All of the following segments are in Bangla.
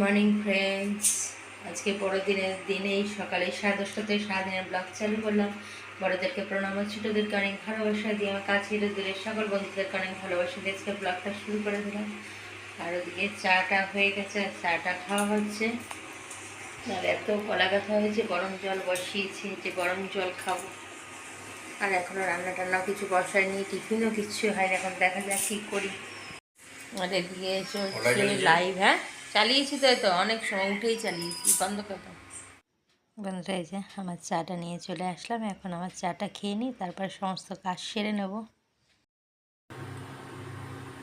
মর্নিং ফ্রেন্ডস আজকে বড়দিনের দিনেই সকালে সাড়ে দশটা থেকে সারাদিনের ব্লগ চালু করলাম। বড়দেরকে প্রণাম ছোটোদেরকে অনেক ভালোবাসা দিয়ে আমার কাছে দিলের সকল বন্ধুদেরকে অনেক ভালোবাসা দিয়ে আজকে ব্লগটা শুরু করে দিলাম। আর ওদিকে চাটা হয়ে গেছে আর চাটা খাওয়া হচ্ছে। আর এত কলা ব্যথা হয়েছে গরম জল বসিয়েছি যে গরম জল খাব। আর এখনও রান্না টান্নাও কিছু বসায়নি টিফিনও কিচ্ছু হয়নি এখন দেখা যাক কী করি। আর এদিকে চলছে লাইভ হ্যাঁ? চালিয়েছি তো এই তো অনেক সময় উঠেই চালিয়েছি বন্ধ করে বন্ধুরা এই যে আমার চাটা নিয়ে চলে আসলাম এখন আমার চাটা খেয়ে নিই তারপর সমস্ত কাজ সেরে নেব।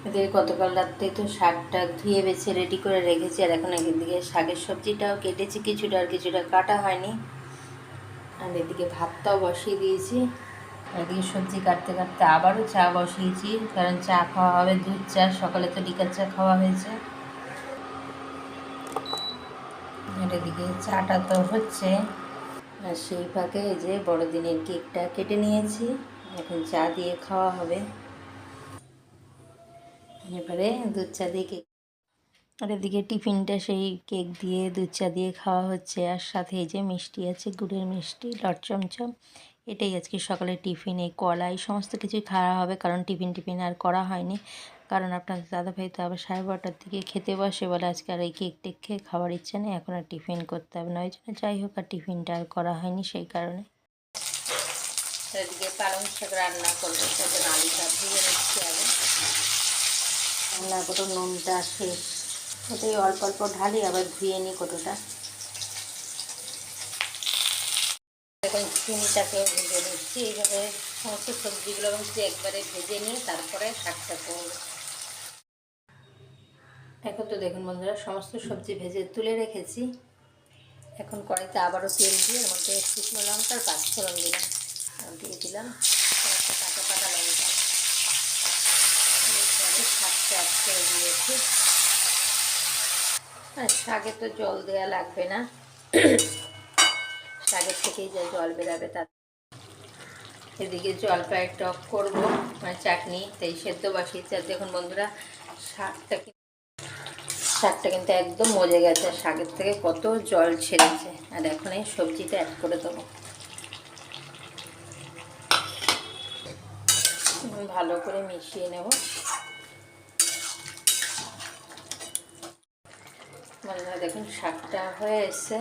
এদের গতকাল রাত্রে তো শাকটা ধুয়ে বেছে রেডি করে রেখেছি আর এখন এদিকে শাকের সবজিটাও কেটেছি কিছুটা আর কিছুটা কাটা হয়নি। আর এদিকে ভাতটাও বসিয়ে দিয়েছি। এদিকে সবজি কাটতে কাটতে আবারও চা বসিয়েছি কারণ চা খাওয়া হবে দুধ চা সকালে তো লিকার চা খাওয়া হয়েছে। এদিকে চাটা তো হচ্ছে। আর সেই ফাঁকে এই যে বড়দিনের কেকটা কেটে নিয়েছি। এখন চা দিয়ে খাওয়া হবে। এবারে দুধ চা দিয়ে কেক আর এদিকে টিফিনটা সেই কেক দিয়ে দুধ চা দিয়ে খাওয়া হচ্ছে। আর সাথে এই যে মিষ্টি আছে, গুড়ের মিষ্টি লট চমচম এটাই আজকে সকালে টিফিন, এই কলা, এই সমস্ত কিছুই খাওয়া হবে কারণ টিফিন টিফিন আর করা হয়নি। কারণ আপনার দাদাভাই তো আবার সাড়ে বারোটার দিকে খেতে বসে, বলে আজকে আর এই কেক টেক খেয়ে খাওয়ার ইচ্ছা নেই, এখন আর টিফিন করতে হবে না। ওই জন্য যাই হোক, আর টিফিনটা আর করা হয়নি সেই কারণে। এদিকে পালং শাক রান্না করব নুনটা শেষ ওটাই অল্প অল্প ঢালি, আবার ধুয়ে নিই কতটা। এখন চিনিটাকে ভেজে নিচ্ছি। এইভাবে সমস্ত সবজিগুলো হচ্ছে একবারে ভেজে নিয়ে তারপরে শাকটা করব। এখন তো দেখুন বন্ধুরা, সমস্ত সবজি ভেজে তুলে রেখেছি। এখন কড়াইতে আবারও তেল দিয়ে এর মধ্যে শুকনো লঙ্কার পাঁচফোড়ন দিলাম। দিয়ে দিলাম কয়েকটা কাঁচা লঙ্কা। শাকটা করে দিয়েছি। শাকে তো জল দেওয়া লাগবে না। শাকের থেকেই যা জল বেরাবে তার এদিকে জলপাইয়ের টক করব মানে চাটনি, তাই সেদ্ধ বসিয়েছি আর দেখুন বন্ধুরা, শাকটা শাকটা কিন্তু একদম মজে গেছে, আর শাকের থেকে কত জল ছেড়েছে। আর এখন এই সবজিটা অ্যাড করে দেবো। ভালো করে মিশিয়ে নেব। বন্ধুরা, দেখুন শাকটা হয়ে এসছে।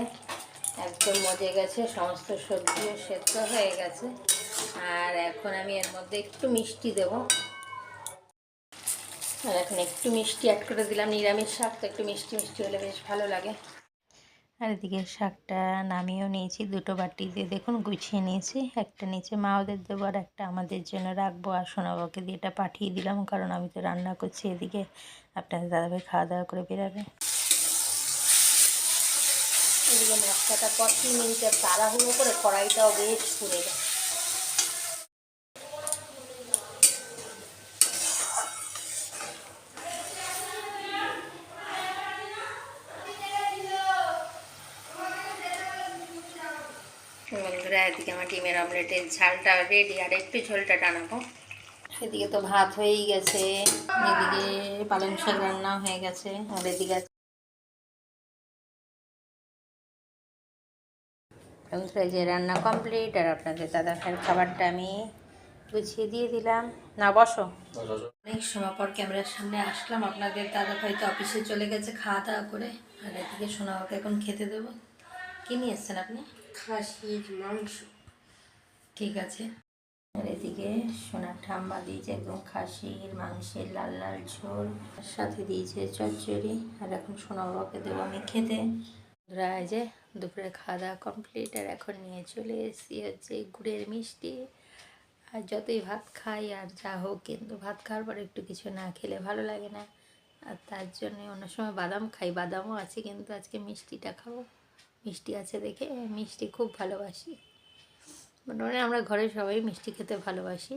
একদম মজে গেছে, সমস্ত সবজিও সেদ্ধ হয়ে গেছে। আর এখন আমি এর মধ্যে একটু মিষ্টি দেব। আর এখন একটু মিষ্টি অ্যাড করে দিলাম, নিরামিষ শাক, তো একটু মিষ্টি মিষ্টি হলে বেশ ভালো লাগে। আর এদিকে শাকটা নামিয়েও নিয়েছি, দুটো বাটি দিয়ে দেখুন গুছিয়ে নিয়েছি। একটা নিচে মা ওদের দেবো আর একটা আমাদের জন্য রাখব। আর সোনাবাবুকে দিয়ে এটা পাঠিয়ে দিলাম, কারণ আমি তো রান্না করছি এদিকে। আপনাদের দাদাভাই খাওয়া দাওয়া করে বেরাবে। এদিকে মশলাটা কষিয়ে নিয়েছে তাড়াহুড়ো করে কড়াইটাও বেশ পুড়ে গেছে। বন্ধুরা এদিকে আমার ডিমের অমলেটের ঝালটা রেডি আর একটু ঝোলটা টানাবো। এদিকে তো ভাত হয়েই গেছে এদিকে পালং শাক রান্না হয়ে গেছে আর এদিকে বন্ধুরা যে রান্না কমপ্লিট আর আপনাদের দাদা ভাইয়ের খাবারটা আমি গুছিয়ে দিয়ে দিলাম। না বসো। অনেক সময় পর ক্যামেরার সামনে আসলাম আপনাদের দাদা ভাই তো অফিসে চলে গেছে খাওয়া দাওয়া করে। আর এদিকে সোনাবাকে এখন খেতে দেবো। কি নিয়ে এসছেন আপনি? খাসির মাংস। ঠিক আছে। আর এদিকে সোনার ঠাম্মা দিয়েছে একদম খাসির মাংসের লাল লাল ঝোল আর সাথে দিয়েছে চচ্চড়ি। আর এখন সোনা বাবাকে দেবো আমি খেতে। বন্ধুরা, এই যে দুপুরে খাওয়া দাওয়া কমপ্লিট আর এখন নিয়ে চলে এসেছি হচ্ছে গুড়ের মিষ্টি। আর যতই ভাত খাই আর যা হোক কিন্তু ভাত খাওয়ার পর একটু কিছু না খেলে ভালো লাগে না। আর তার জন্য অন্য সময় বাদাম খাই বাদামও আছে কিন্তু আজকে মিষ্টিটা খাব। মিষ্টি আছে দেখে মিষ্টি খুব ভালোবাসি। মোটামুটি আমরা ঘরে সবাই মিষ্টি খেতে ভালোবাসি।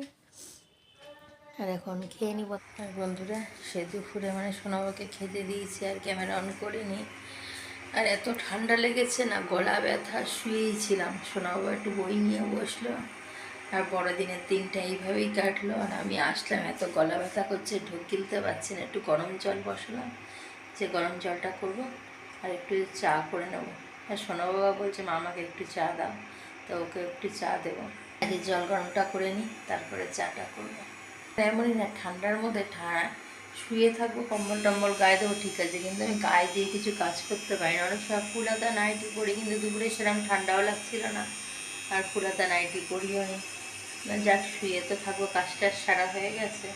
আর এখন খেয়ে নিব। বন্ধুরা সে দুপুরে মানে সোনাবাকে খেতে দিয়েছি আর ক্যামেরা অন করিনি। আর এত ঠান্ডা লেগেছে না, গলা ব্যথা, শুয়েই ছিলাম। সোনাবাবা একটু বই নিয়ে বসল। আর বড়দিনের দিনটা এইভাবেই কাটলো। আর আমি আসলাম, এত গলা ব্যথা করছে, ঢোক গিলতে পারছি না, একটু গরম জল বসালাম। যে গরম জলটা করব, আর একটু চা করে নেব। আর সোনা বাবা বলছে মা আমাকে একটু চা দাও, তো ওকে একটু চা দেবো। আগে জল গরমটা করে নিই তারপরে চাটা করব। এমনই না, ঠান্ডার মধ্যে শুয়ে থাকব, কম্বল টম্বল গায়ে দেবো, ঠিক আছে। কিন্তু আমি গায়ে দিয়ে কিছু কাজ করতে পারি না অনেক সময় ফুলাতা নাইটি পরি, কিন্তু দুপুরে সেরকম ঠান্ডাও লাগছিল না। আর ফুলাতা নাইটি পরিও নি। যাক, শুয়ে তো থাকব কাজটা সারা হয়ে গেছে।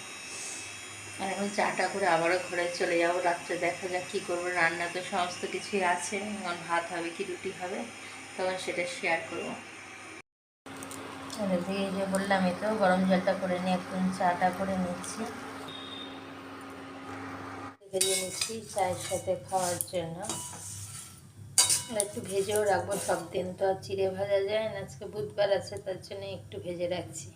আর এখন চাটা করে আবারও ঘরে চলে যাব, রাত্রে দেখা যাক কী করব। রান্না তো সমস্ত কিছুই আছে, এখন ভাত হবে কি রুটি হবে, তখন সেটা শেয়ার করব। এই যে বললাম তো, গরম জলটা করে নিয়ে একদম চাটা করে নিচ্ছি। ভেজে নিচ্ছি চায়ের সাথে খাওয়ার জন্য। একটু ভেজেও রাখব, সব দিন তো আর চিড়ে ভাজা যায় না, আজকে বুধবার আছে, তার জন্য একটু ভেজে রাখছি।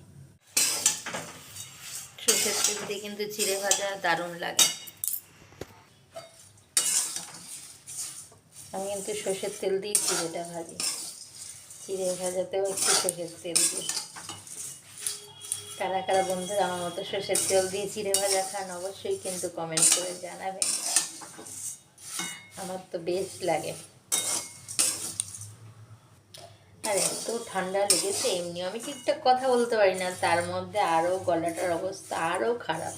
সর্ষের তেল দিয়ে কিন্তু চিড়ে ভাজা দারুণ লাগে। আমি কিন্তু সর্ষের তেল দিয়ে চিড়েটা ভাজি। চিড়ে ভাজাতেও একটু সর্ষের তেল দিই কারা কারা বন্ধুরা আমার মতো সর্ষের তেল দিয়ে চিড়ে ভাজা খান, অবশ্যই কিন্তু কমেন্ট করে জানাবেন আমার তো বেশ লাগে। আর, এত ঠান্ডা লেগেছে, এমনি আমি ঠিকঠাক কথা বলতে পারি না, তার মধ্যে আরও গলাটার অবস্থা আরও খারাপ।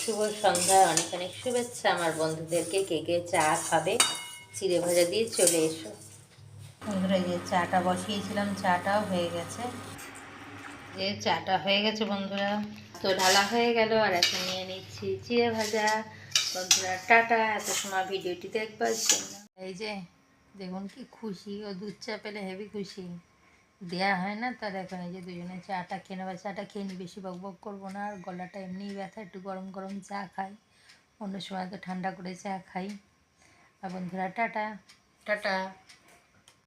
শুভ সন্ধ্যায় অনেক অনেক শুভেচ্ছা আমার বন্ধুদেরকে, কে কে চা খাবে? চিড়ে ভাজা দিয়ে চলে এসো। বন্ধুরা যে চাটা বসিয়েছিলাম, চাটাও হয়ে গেছে। যে চাটা হয়ে গেছে বন্ধুরা। তো ঢালা হয়ে গেল, আর এখন নিয়ে নিচ্ছি চিড়ে ভাজা। বন্ধুরা, টাটা, এত সময় ভিডিওটি দেখবার জন্য। এই যে, দেখুন কি খুশি, ও দুধ চা পেলে হেভি খুশি। দেয়া হয় না, তার এখন এই যে দুজনে চাটা খেয়ে নেবে, চাটা খেয়ে নি বেশি বক বক করব না, আর গলাটা এমনিই ব্যথা, একটু গরম গরম চা খাই। অন্য সময় তো ঠান্ডা করে চা খাই। আর বন্ধুরা, টাটা। টাটা।